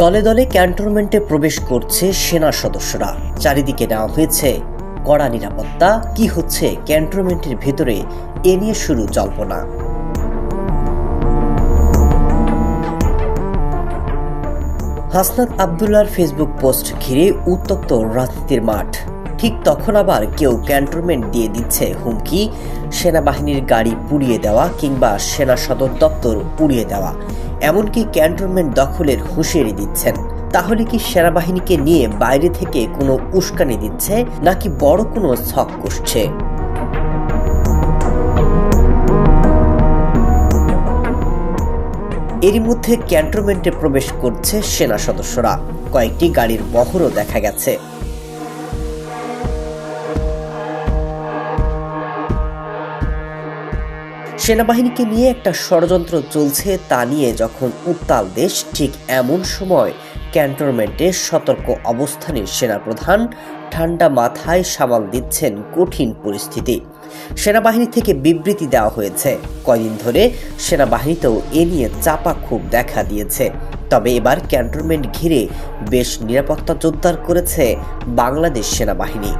দলে দলে ক্যান্টনমেন্টে প্রবেশ করছে সেনা সদস্যরা। চারিদিকে নেওয়া হয়েছে কড়া নিরাপত্তা, কি হচ্ছে ক্যান্টনমেন্টের ভেতরে, এ নিয়ে শুরু জল্পনা। হাসনাত আবদুল্লার ফেসবুক পোস্ট ঘিরে উত্তপ্ত রাজনীতির মাঠ। ঠিক তখন আবার কেউ ক্যান্টনমেন্ট দিয়ে দিচ্ছে হুমকি, সেনাবাহিনীর গাড়ি পুড়িয়ে দেওয়া কিংবা সেনা সদর দপ্তর পুড়িয়ে দেওয়া। এমনকি ক্যান্টনমেন্ট দখলের হুঁশিয়ারি দিচ্ছেন। তাহলে কি সেনাবাহিনীকে নিয়ে বাইরে থেকে কোনো উস্কানি দিচ্ছে, নাকি বড় কোনো ছক কষছে? এরই মধ্যে ক্যান্টনমেন্টে প্রবেশ করছে সেনা সদস্যরা। কয়েকটি গাড়ির বহরও দেখা গেছে। সেনাবাহিনীকে নিয়ে একটা ষড়যন্ত্র চলছে তা নিয়ে যখন উত্তাল দেশ, ঠিক এমন সময় ক্যান্টনমেন্টে সতর্ক অবস্থানের সেনাপ্রধান ঠান্ডা মাথায় সামাল দিচ্ছেন কঠিন পরিস্থিতি। সেনাবাহিনী থেকে বিবৃতি দেওয়া হয়েছে। কয়দিন ধরে সেনাবাহিনীতেও এ নিয়ে চাপা খুব দেখা দিয়েছে। তবে এবার ক্যান্টনমেন্ট ঘিরে বেশ নিরাপত্তা জোরদার করেছে বাংলাদেশ সেনাবাহিনী।